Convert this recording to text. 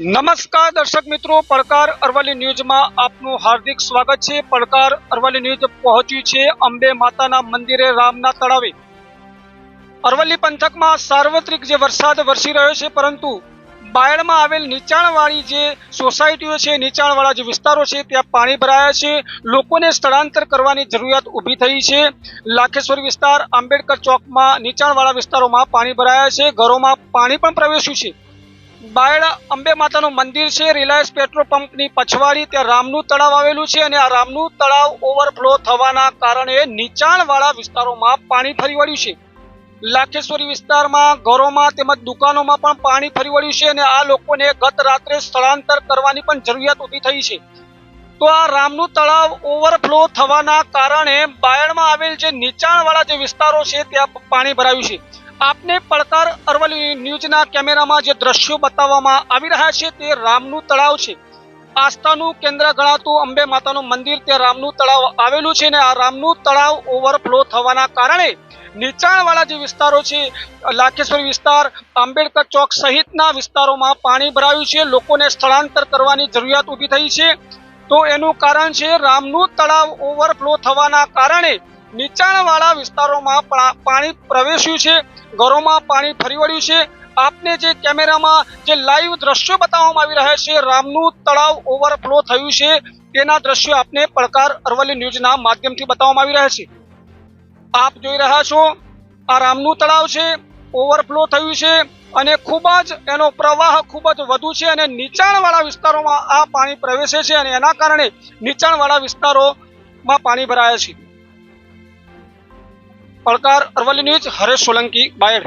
નમસ્કાર દર્શક મિત્રો, પડકાર અરવલ્લી ન્યૂઝમાં આપનું હાર્દિક સ્વાગત છે. પડકાર અરવલ્લી ન્યૂઝ પહોંચ્યું છે અંબે માતાના મંદિરે રામના તળાવે. અરવલ્લી પંથકમાં સાર્વત્રિક જે વરસાદ વરસી રહ્યો છે, પરંતુ બાયડમાં આવેલ નીચાણવાળી જે સોસાયટીઓ છે, નીચાણવાળા જે વિસ્તારો છે, ત્યાં પાણી ભરાયા છે. લોકોને સ્થળાંતર કરવાની જરૂરિયાત ઊભી થઈ છે. લાખેશ્વર વિસ્તાર, આંબેડકર ચોકમાં નીચાણવાળા વિસ્તારોમાં પાણી ભરાયા છે. ઘરોમાં પાણી પણ પ્રવેશ્યું છે. બાયડ અંબે માતાનું મંદિર છે. રિલાયન્સ પેટ્રોલ પંપની પછવાડી ત્યાં રામનું તળાવ આવેલું છે અને આ રામનું તળાવ ઓવરફ્લો થવાના કારણે નીચાણવાળા વિસ્તારોમાં પાણી ફરી વળ્યું છે. લાખેશ્વરી વિસ્તારમાં, ઘરોમાં તેમજ દુકાનોમાં પણ પાણી ફરી વળ્યું છે અને આ લોકોને ગત રાત્રે સ્થળાંતર કરવાની પણ જરૂરિયાત ઊભી થઈ છે. તો આ રામનું તળાવ ઓવરફ્લો થવાના કારણે બાયડમાં આવેલ જે નીચાણવાળા જે વિસ્તારો છે, ત્યાં પાણી ભરાયું છે. આપને પડકાર અરવલ્લી ન્યૂઝના કેમેરામાં જે દ્રશ્યો બતાવવામાં આવી રહ્યા છે તે રામનું તળાવ છે. આસ્થાનું કેન્દ્ર ગણાતું અંબે માતાનું મંદિર તે રામનું તળાવ આવેલું છે અને આ રામનું તળાવ ઓવરફ્લો થવાના કારણે નીચાણવાળા જે વિસ્તારો છે, લાખેશ્વર વિસ્તાર, આંબેડકર ચોક સહિતના વિસ્તારોમાં પાણી ભરાયું છે, લોકોને સ્થળાંતર કરવાની જરૂરિયાત ઊભી થઈ છે. તો એનું કારણ છે રામનું તળાવ ઓવરફ્લો થવાના કારણે નીચાણવાળા વિસ્તારોમાં પાણી પ્રવેશ્યું છે, ઘરોમાં પાણી ફરી વળ્યું છે. આપને જે કેમેરામાં જે લાઈવ દ્રશ્યો બતાવવામાં આવી રહ્યા છે, રામનું તળાવ ઓવરફ્લો થયું છે, તેના દ્રશ્યો આપને પડકાર અરવલ્લી ન્યૂઝના માધ્યમથી બતાવવામાં આવી રહ્યા છે. આપ જોઈ રહ્યા છો, આ રામનું તળાવ છે, ઓવરફ્લો થયું છે અને ખૂબ જ એનો પ્રવાહ ખૂબ જ વધુ છે અને નીચાણવાળા વિસ્તારોમાં આ પાણી પ્રવેશે છે અને એના કારણે નીચાણવાળા વિસ્તારોમાં પાણી ભરાયા છે. પડકાર અરવલ્લી ન્યૂઝ હરેશ સોલંકી બાયડ.